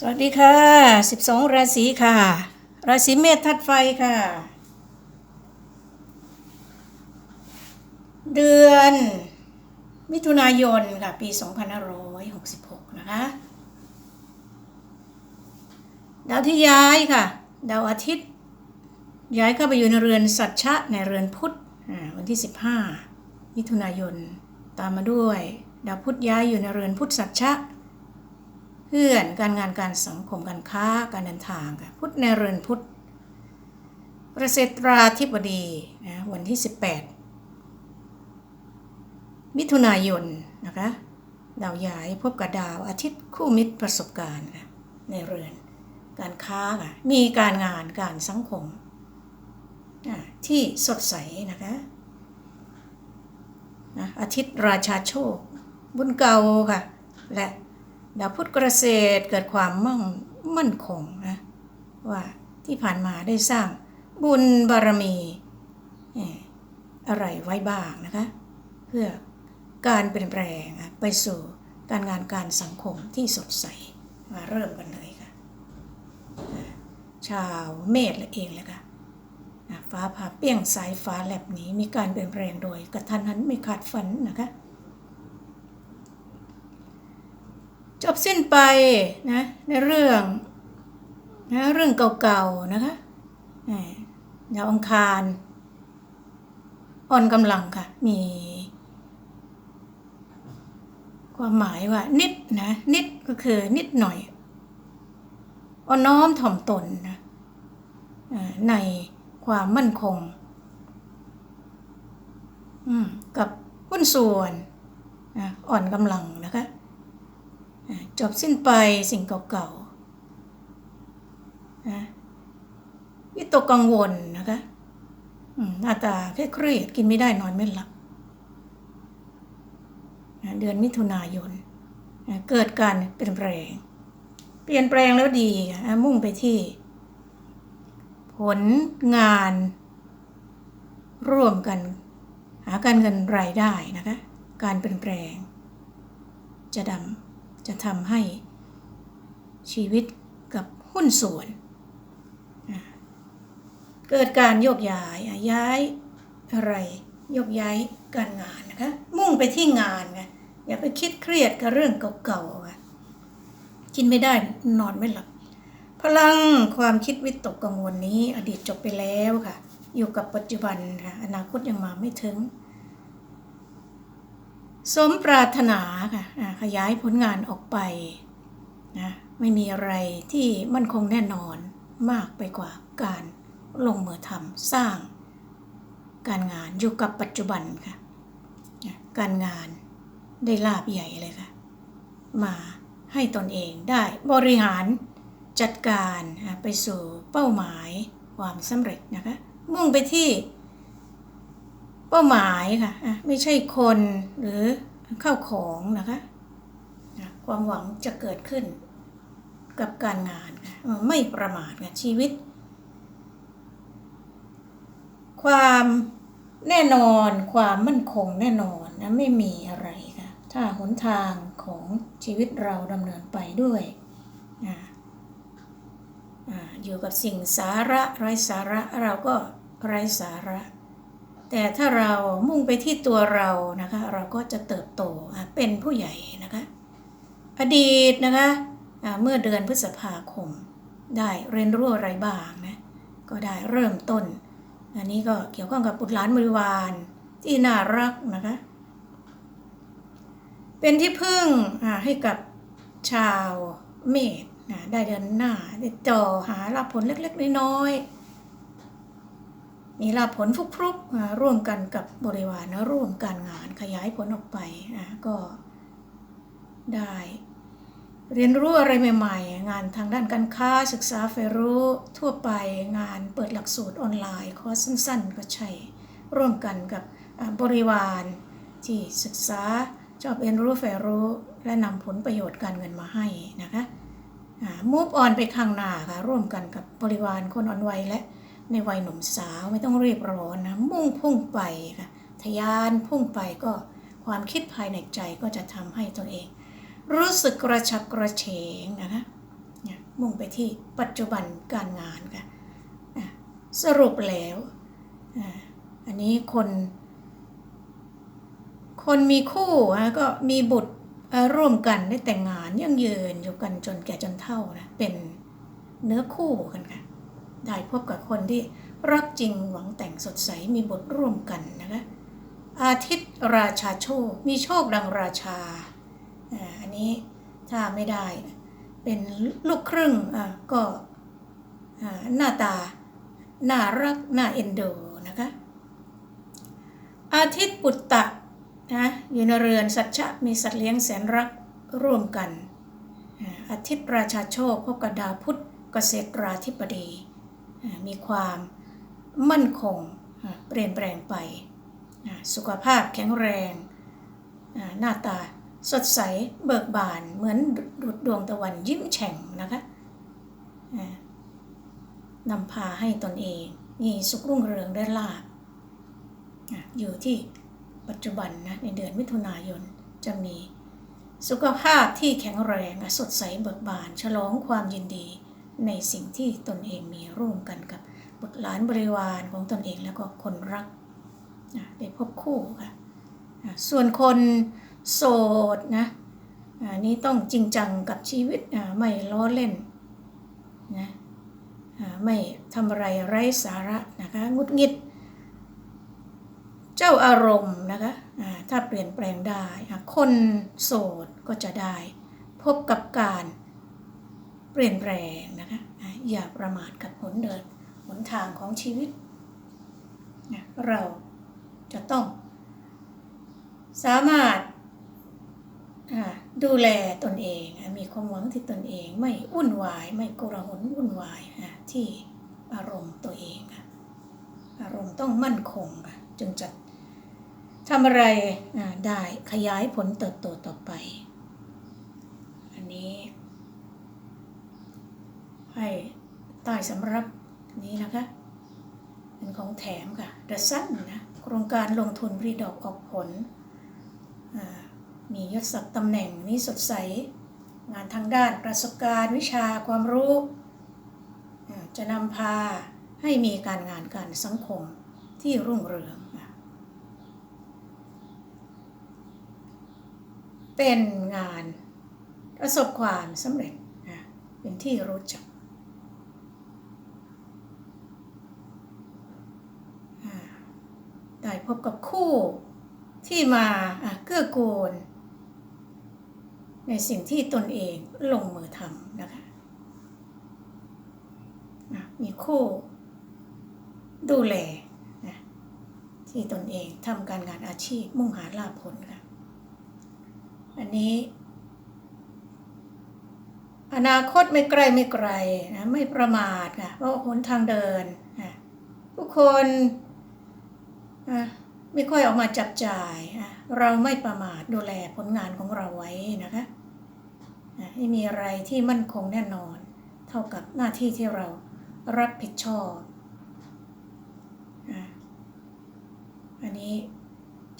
สวัสดีค่ะ 12 ราศีค่ะ ราศีเมษทัดไฟค่ะ เดือน มิถุนายนค่ะ ปี 2566 นะคะ ดาวที่ย้ายค่ะ ดาวอาทิตย์ ย้ายเข้าไปอยู่ในเรือนสัตชะในเรือนพุธวันที่ 15 มิถุนายน ตามมาด้วย ดาวพุธย้ายอยู่ในเรือนพุธสัตชะ เพื่อนการงานการสังคมการค้าการเดินทางค่ะพุทธในเรือนพุทธประเสตราธิบดีนะวันที่ 18 มิถุนายนนะคะดาวย้ายพบกับดาวอาทิตย์คู่มิตรประสบการณ์ค่ะในเรือน การค้าค่ะมีการงานการสังคมอ่าที่สดใสนะคะนะอาทิตย์ราชาโชค บุญเก่าค่ะ และ ดาวพุธเกษตรเกิดความมั่งมั่นคงนะว่าที่ผ่านมาได้สร้างบุญบารมีอะไรไว้บ้างนะคะ เพื่อการเปลี่ยนแปลงไปสู่การงานการสังคมที่สดใสมาเริ่มกันเลยค่ะ ชาวเมษละเองเลยค่ะฟ้าผ่าเปี้ยงสายฟ้าแลบนี้มีการเปลี่ยนแปลงโดยกระทันหันไม่ขาดฝันนะคะ จบสิ้นไปนะในเรื่องนะเรื่องเก่าๆนะคะแหม่ดาวอังคารอ่อนกำลังค่ะ มี ความหมายว่า นิดนะนิดก็คือนิดหน่อยอ่อนน้อมถ่อมตนนะในความมั่นคงกับหุ้นส่วนอ่อนกำลังนะคะ จบสิ้นไปสิ่งเก่าๆนะวิตกกังวลนะคะหน้าตาเครียดกินไม่ได้นอนไม่หลับนะเดือนมิถุนายนนะเกิดการเปลี่ยนแปลง เปลี่ยนแปลงแล้วดีอะมุ่งไปที่ ผลงาน ร่วมกัน หาการเงินรายได้นะคะ การเปลี่ยนแปลง จะดำ จะทำให้ชีวิตกับหุ้นส่วน เกิดการโยกย้ายย้ายอะไรโยกย้ายการงานนะคะ มุ่งไปที่งานไงอย่าไปคิดเครียดกับเรื่องเก่าๆอะกินไม่ได้นอนไม่หลับ พลังความคิดวิตกกังวลนี้ อดีตจบไปแล้วค่ะ อยู่กับปัจจุบันค่ะอนาคตยังมาไม่ถึง สมปรารถนาค่ะขยายผลงานออกไปนะไม่มีอะไรที่มั่นคงแน่นอนมากไปกว่าการลงมือทำสร้าง การงานอยู่กับปัจจุบันค่ะการงานได้ลาบใหญ่เลยค่ะ มาให้ตนเองได้บริหารจัดการไปสู่เป้าหมายความสำเร็จนะคะ มุ่งไปที่ เป้าหมายค่ะอะไม่ใช่คนหรือเข้าของนะคะความหวังจะเกิดขึ้นกับการงานค่ะไม่ประมาทค่ะชีวิต ความแน่นอนความมั่นคงแน่นอนนะไม่มีอะไรค่ะถ้าหนทางของชีวิตเราดำเนินไปด้วยอะอะอยู่กับสิ่งสาระไร้สาระเราก็ไร้สาระ แต่ถ้าเรามุ่งไปที่ตัวเรานะคะ เราก็จะเติบโตเป็นผู้ใหญ่นะคะ อดีตนะคะเมื่อเดือนพฤษภาคม ได้เรียนรู้อะไรบ้างนะก็ได้เริ่มต้น อันนี้ก็เกี่ยวข้องกับบุตรหลานบริวารที่น่ารักนะคะ เป็นที่พึ่งให้กับชาวเมษได้เดินหน้าได้จ่อหารับผลเล็กๆน้อยๆ มีลาผลฟุกๆอ่าร่วมกันกับบริวารนะร่วมการงานขยายผลออกไปอะก็ได้ เรียนรู้อะไรใหม่ ๆ งานทางด้านการค้าศึกษาเฟรู้ทั่วไปงานเปิดหลักสูตรออนไลน์คอร์สสั้น ๆ ก็ใช่ร่วมกันกับบริวารที่ศึกษาชอบเรียนรู้เฟรู้และนำผลประโยชน์การเงินมาให้นะคะมูฟออนไปข้างหน้าค่ะร่วมกันกับบริวารคนอ่อนวัยและ ในวัยหนุ่มสาวไม่ต้องรีบร้อนนะมุ่งพุ่งไปค่ะทะยานพุ่งไปก็ความคิดภายในใจก็จะทำให้ตัวเอง รู้สึกกระฉับกระเฉงนะคะเนี่ยมุ่งไปที่ปัจจุบันการงานค่ะสรุปแล้วอันนี้คน คนมีคู่อะก็มีบุตรร่วมกันได้แต่งงานยังยืนอยู่กันจนแก่จนเฒ่านะเป็นเนื้อคู่กันค่ะ ได้พบกับคนที่รักจริงหวังแต่งสดใสมีบทร่วมกันนะคะอาทิตย์ราชาโชค มีโชคดังราชาอ่าอันนี้ถ้าไม่ได้ เป็นลูกครึ่งอะก็อ่าหน้าตา น่ารัก น่าเอ็นดูนะคะ อาทิตย์ปุตตะนะอยู่ในเรือนสัจจะมีสัตว์เลี้ยงแสนรักร่วมกัน อาทิตย์ราชาโชคพบกับดาวพุธเกษตราธิบดี มีความมั่นคงเปลี่ยนแปลงไป สุขภาพแข็งแรง หน้าตาสดใสเบิกบานเหมือนดุดดวงตะวันยิ้มแฉ่งนะคะนำพาให้ตนเองมีสุขรุ่งเรืองได้ลาบอยู่ที่ปัจจุบันนะในเดือนมิถุนายนจะมี สุขภาพที่แข็งแรงสดใสเบิกบาน ฉลองความยินดี ในสิ่งที่ตนเองมีร่วมกันกับบุตรหลานบริวารของตนเองแล้วก็คนรักอะได้พบคู่ค่ะส่วนคนโสดนะอันนี้ต้องจริงจังกับชีวิตไม่ล้อเล่นนะไม่ทำอะไรไร้สาระนะคะงุดงิด เจ้าอารมณ์นะคะถ้าเปลี่ยนแปลงได้ คนโสดก็จะได้ พบกับการ เปลี่ยนแปลงนะคะอย่าประมาทกับหนเดินหนทางของชีวิตนะเราจะต้อง สามารถดูแลตนเอง มีความหวังที่ตนเอง ไม่วุ่นวาย ไม่โกลาหลวุ่นวายที่อารมณ์ตัวเองอารมณ์ต้องมั่นคงจึงจะทำอะไรได้ขยายผลเติบโตต่อไป อันนี้ ให้ใต้สำรับนี้นะคะ เป็นของแถมค่ะเดซันนะโครงการลงทุนผลิดอกออกผล มียศศักดิ์ตำแหน่งนี้สดใส งานทางด้านประสบการณ์วิชาความรู้ จะนำพาให้มีการงานการสังคมที่รุ่งเรือง เป็นงานประสบความสำเร็จ เป็นที่รู้จัก อ่า ได้พบกับคู่ที่มาเกื้อกูล ในสิ่งที่ตนเองลงมือทำนะคะมีคู่ดูแลนะที่ตนเองทำการงานอาชีพมุ่งหาลาภผลค่ะอันนี้ อนาคตไม่ไกลไม่ไกลนะไม่ประมาทค่ะเพราะหนทางเดินอะทุกคน ไม่ค่อยออกมาจับจ่าย เราไม่ประมาทดูแลผลงานของเราไว้นะคะอะให้มีอะไรที่มั่นคงแน่นอน เท่ากับหน้าที่ที่เรารับผิดชอบ อันนี้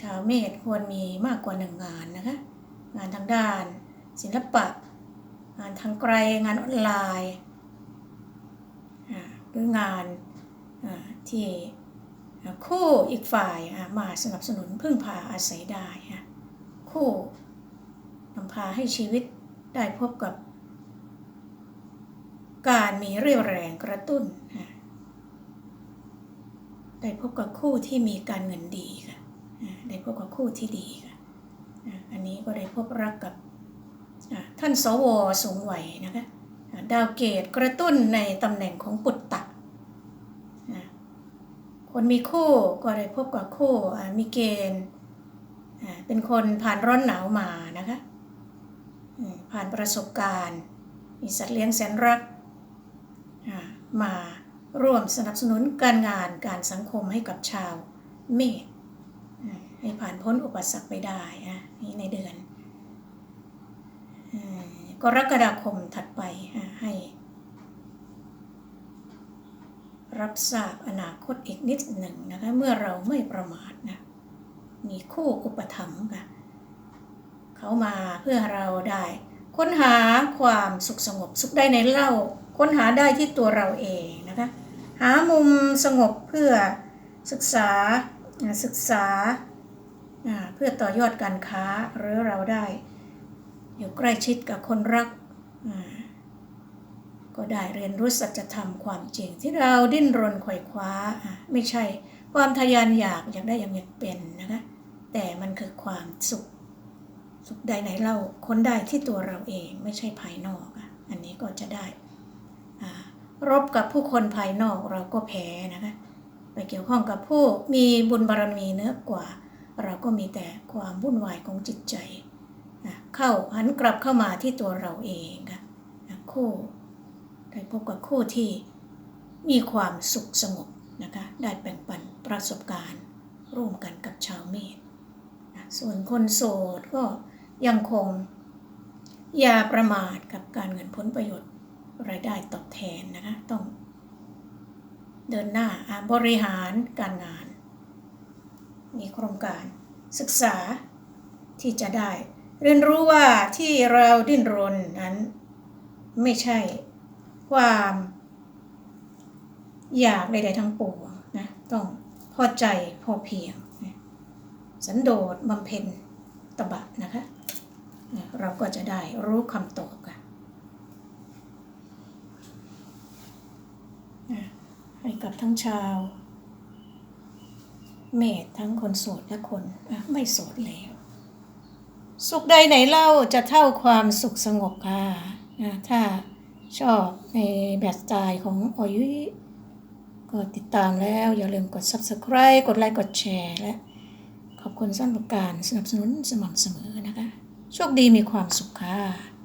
ชาวเมษควรมีมากกว่าหนึ่งงานนะคะ งานทางด้าน ศิลปะ งานทางไกล งานออนไลน์หรืองานที่ คู่อีกฝ่ายมาสนับสนุนพึ่งพาอาศัยได้คู่นำพาให้ชีวิตได้พบกับ การมีเรี่ยวแรงกระตุ้น ได้พบกับคู่ที่มีการเงินดีค่ะได้พบกับคู่ที่ดีค่ะอันนี้ก็ได้พบรักกับท่านสวสูงวัยนะคะดาวเกตกระตุ้นในตำแหน่งของปุตตะ คนมีคู่ก็ได้พบกับคู่มีเกณฑ์เป็นคนผ่านร้อนหนาวมานะคะผ่านประสบการณ์ มีสัตว์เลี้ยงแสนรักมาร่วมสนับสนุนการงานการสังคมให้กับชาวเมษให้ผ่านพ้นอุปสรรคไปได้อะนี่ในเดือนกรกฎาคมถัดไปอะให้ รับทราบอนาคตอีกนิดหนึ่งนะคะเมื่อเราไม่ประมาทนะมีคู่อุปถัมภ์ค่ะเขามาเพื่อเราได้ ค้นหาความสุขสงบสุขได้ในเล่า ค้นหาได้ที่ตัวเราเองนะคะหามุมสงบเพื่อศึกษาศึกษาอ่าเพื่อต่อยอดการค้าหรือเราได้ อยู่ใกล้ชิดกับคนรักอ่า ก็ได้เรียนรู้สัจธรรมความจริง ที่เราดิ้นรนไขว่คว้าไม่ใช่ความทะยานอยากอยากได้อย่างอยากเป็นนะคะแต่มันคือความสุข สุขใดไหนเราค้นได้ที่ตัวเราเองไม่ใช่ภายนอกอะอันนี้ก็จะได้อ่ารบกับผู้คนภายนอกเราก็แพ้นะคะไปเกี่ยวข้องกับผู้มีบุญบารมีเนื้อกว่า เราก็มีแต่ความวุ่นวายของจิตใจอะเข้าหันกลับเข้ามาที่ตัวเราเองค่ะคู่ พบกับคู่ที่มีความสุขสงบนะคะได้แบ่งปันประสบการณ์ ร่วมกันกับชาวเมษนะส่วนคนโสดก็ยังคง อย่าประมาทกับการเงินผลประโยชน์รายได้ตอบแทนนะคะต้องเดินหน้าอ่าบริหารการงาน มีโครงการศึกษาที่จะได้ เรียนรู้ว่าที่เราดิ้นรนนั้นไม่ใช่ ความอยากใดๆทั้งปวงนะต้องพอใจพอเพียงนะสันโดษบำเพ็ญตบะนะคะเนี่ยเราก็จะได้รู้คำตอบกันะให้กับทั้งชาว เมธทั้งคนโสดและคนอะไม่โสดแล้ว สุขใดไหนเล่าจะเท่าความสุขสงบค่ะอะถ้า ชอบในแบบสไตล์ของออยุยก็ติดตามแล้ว อย่าลืมกด subscribe กดไลค์กดแชร์และขอบคุณสำหรับการสนับสนุนสม่ำเสมอนะคะ โชคดีมีความสุขค่ะ